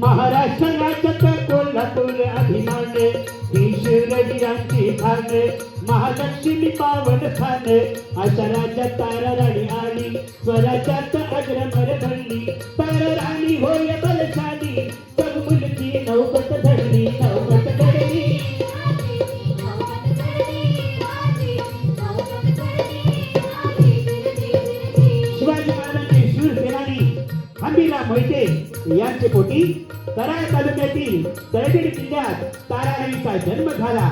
महाराष्ट्र राज्यात कोल्हापूर अभिमाने ही शिवरगिरांची खान महालक्ष्मी पावन खान अशा राज्यात तारा राणी आली स्वराज्यात अग्रमर धरली तारा राणी होय बलशाली यांचे पोटी कराड तालुक्यातील तळेगडी किल्ल्यात ताराराणीचा जन्म झाला.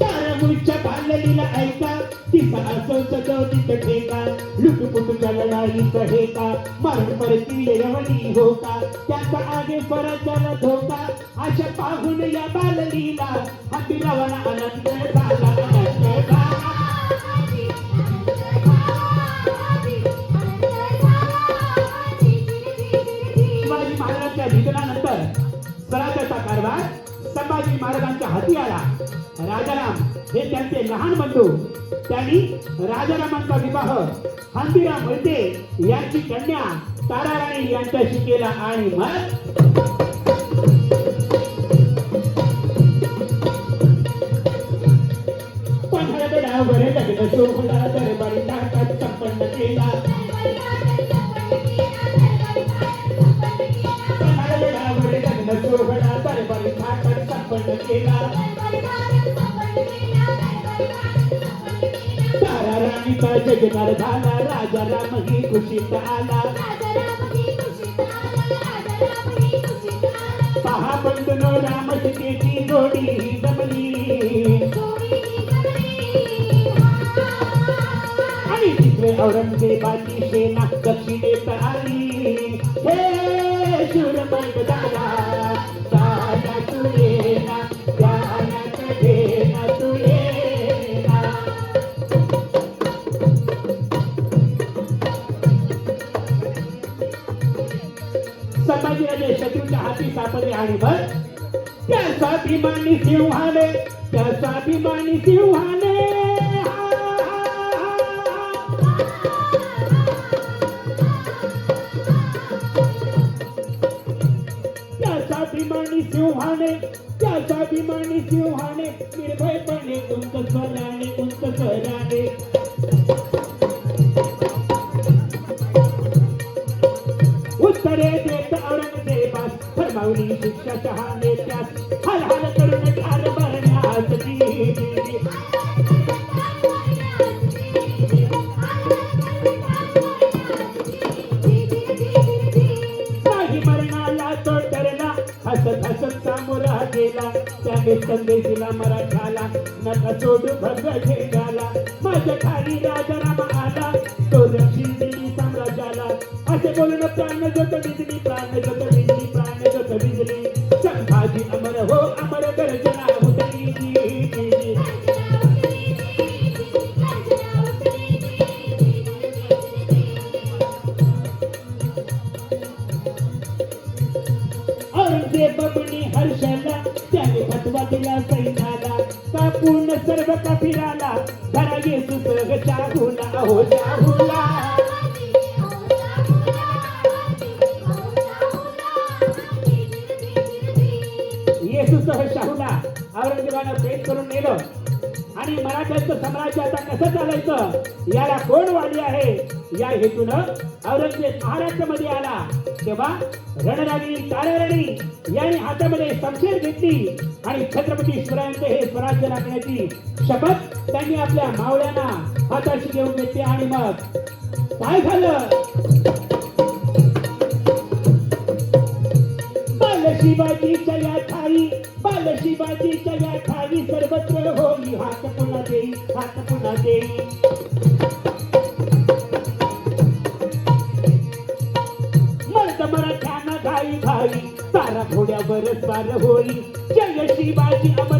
तारामुळीच्या बाललीला ऐका तिचा असो सजवतीत ठेका लुटुपुटुच्या लढाईत हे मारून परती हो का त्याचा आगे परत धोका अशा पाहून या बाललीला हंबीरावाला आनंद आनंद संभाजी महाराजांच्या हाती आला राजाराम हे त्यांचे लहान बंधू त्यांनी राजारामांचा विवाह हंबीराम मोहिते यांची कन्या ताराराणी यांच्याशी केला आणि मग तारा राणीचा जगणार झाला राजा राम ही खुशीत आला. पहा बंधनो राम सीतेची जोडी जमली. आणि औरंगजेबाची सेना दक्षिणेत आली. हे शूरमंग त्याचा अभिमानी सिंहाने त्याचा अभिमानी सिंहाने. त्याचा सिंहाने त्याचा अभिमानी सिंहाने निर्भयपणे उंच स्वराने उंच स्वराने. उत्तरे देत औरंगजेबास फरमावली शिक्षा शहाने त्याने संदेश दिला मराठाला नका सोडू भग झेंडाला माझ्या खाली राजा राजाराम आला तो दक्षिण दिली साम्राज्याला. असे बोलून प्राण जत दिली प्राण जत पूर्ण सर्व कपिराला धरा येसू सर्व शाहूला हो शाहूला औरंगजेबानं पेट करून नेलं. आणि मराठ्यांचं साम्राज्य आता कसं चालायचं याला कोण वाली आहे? या हेतून औरंगजेब महाराष्ट्रामध्ये आला. तेव्हा रणराणी ताराराणी यांनी हातामध्ये समशेर घेतली आणि छत्रपती शिवरायांचे हे स्वराज्य राखण्याची शपथ त्यांनी आपल्या मावळ्यांना हाताशी घेऊन घेतली आणि मग काय झालं? बाल शिवाजीच्या या ठाई पालची शिवाजीच्या सगळ्या ठाई सर्वत्र. होई हात पुन्हा देई हात पुन्हा देई. मर्द मराठ्यांना घाई घाई तारा घोड्यावर स्वार होई. जय शिवाजी अमर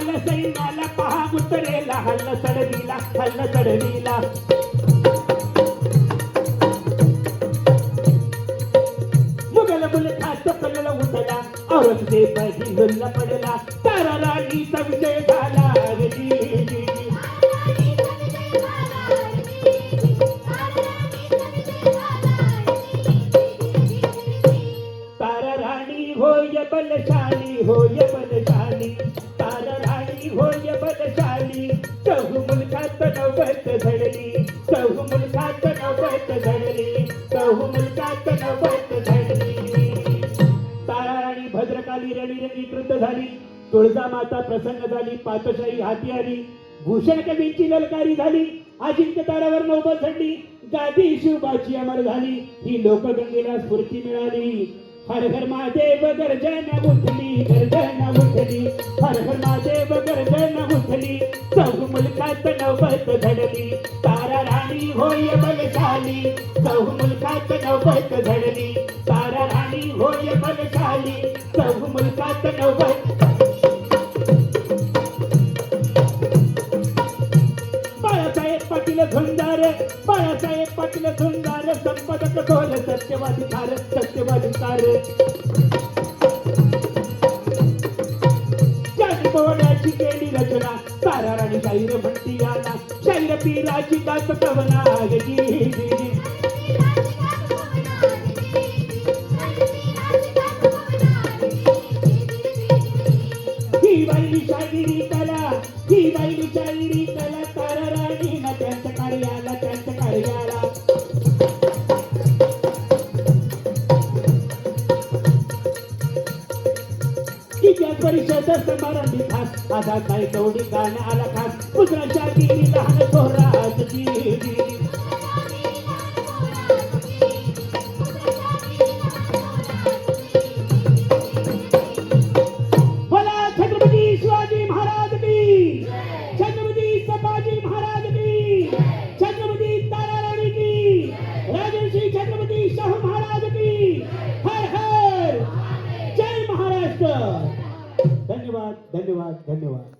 जोर आलं सैन्याला पहा उतरेला हल्ल चढविला हल्ल चढविला मुघल मुलखात चपलला उठला औरंगजेब हिंदुला पडला. तारा राणीचा विजय झाली होय बलशाली चहू मुलकात नवत झडली चहू मुलकात नवत झडली चहू मुलकात नवत झडली तारा राणी भद्रकाली रणी कृत झाली. तुळजा माता प्रसन्न झाली पातशाही हाती आली. भूषण कवींची ललकारी झाली. अजिंक्य तारावर नौबत झडली गादी शिवबाची अमर झाली. ही लोकगंगेला स्फूर्ती मिळाली. हर हर महादेव गर्जन उठली गर्जन उठली हर हर महादेव गर्जन उठली चौग मुलकात नवबत धडली. तारा राणी होय बलशाली. चौग मुलकात नवबत धडली. तारा राणी होय बलशाली. चौग मुलखात नवबत बाळासाहेब पाटील झुंजार बाळासाहेब पाटील सुंदर संपादक ढोल सत्यवादी थार सत्यवादी तार पोहण्याची केली रचना तारा राणी शाहीर म्हणती आला शाहीर पीराची गात कवना जी ही बाईली शाहिरी कला ही बाईली शाहिरी कला खास आधा काय कवडी गाणं आला खास कुत्राच्या गिरी लहान थोरात जी